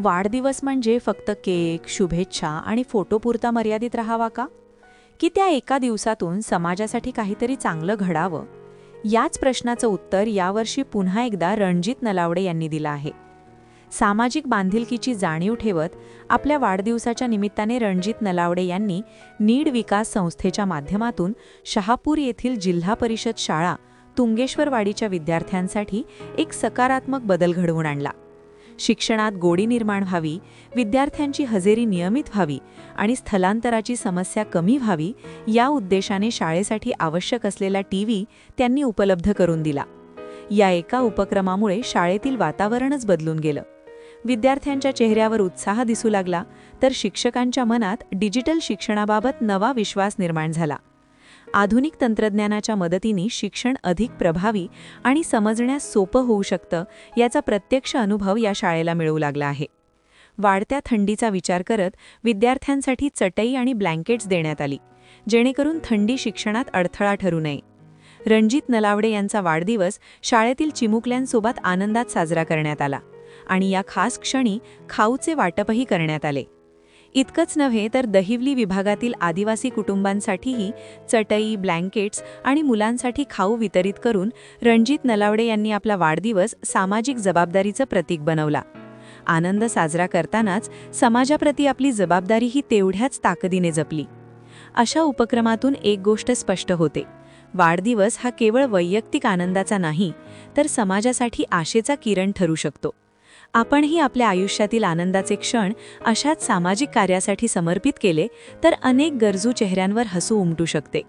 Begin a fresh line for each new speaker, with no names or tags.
वाढदिवस म्हणजे फक्त केक शुभेच्छा आणि फोटोपुरता मर्यादित राहावा का? की त्या एका दिवसातून समाजासाठी काहीतरी चांगलं घडावं? याच प्रश्नाचं उत्तर यावर्षी पुन्हा एकदा रणजित नलावडे यांनी दिलं आहे. सामाजिक बांधिलकीची जाणीव ठेवत आपल्या वाढदिवसाच्या निमित्ताने रणजित नलावडे यांनी नीड विकास संस्थेच्या माध्यमातून शहापूर येथील जिल्हा परिषद शाळा तुंगेश्वरवाडीच्या विद्यार्थ्यांसाठी एक सकारात्मक बदल घडवून आणला. शिक्षणात गोडी निर्माण व्हावी विद्यार्थ्यांची हजेरी नियमित व्हावी आणि स्थलांतराची समस्या कमी व्हावी या उद्देशाने शाळेसाठी आवश्यक असलेला टीव्ही त्यांनी उपलब्ध करून दिला. या एका उपक्रमामुळे शाळेतील वातावरणच बदलून गेलं. विद्यार्थ्यांच्या चेहऱ्यावर उत्साह दिसू लागला तर शिक्षकांच्या मनात डिजिटल शिक्षणाबाबत नवा विश्वास निर्माण झाला. आधुनिक तंत्रज्ञानाच्या मदतीने शिक्षण अधिक प्रभावी आणि समजण्यास सोपं होऊ शकतं याचा प्रत्यक्ष अनुभव या शाळेला मिळू लागला आहे. वाढत्या थंडीचा विचार करत विद्यार्थ्यांसाठी चटई आणि ब्लँकेट्स देण्यात आली जेणेकरून थंडी शिक्षणात अडथळा ठरू नये. रणजित नलावडे यांचा वाढदिवस शाळेतील चिमुकल्यांसोबत आनंदात साजरा करण्यात आला आणि या खास क्षणी खाऊचे वाटपही करण्यात आले. इतकंच नव्हे तर दहिवली विभागातील आदिवासी कुटुंबांसाठीही चटई ब्लँकेट्स आणि मुलांसाठी खाऊ वितरित करून रणजित नलावडे यांनी आपला वाढदिवस सामाजिक जबाबदारीचं प्रतीक बनवला. आनंद साजरा करतानाच समाजाप्रती आपली जबाबदारीही तेवढ्याच ताकदीने जपली. अशा उपक्रमातून एक गोष्ट स्पष्ट होते. वाढदिवस हा केवळ वैयक्तिक आनंदाचा नाही तर समाजासाठी आशेचा किरण ठरू शकतो. आपणही आपल्या आयुष्यातील आनंदाचे क्षण अशाच सामाजिक कार्यासाठी समर्पित केले तर अनेक गरजू चेहऱ्यांवर हसू उमटू शकते.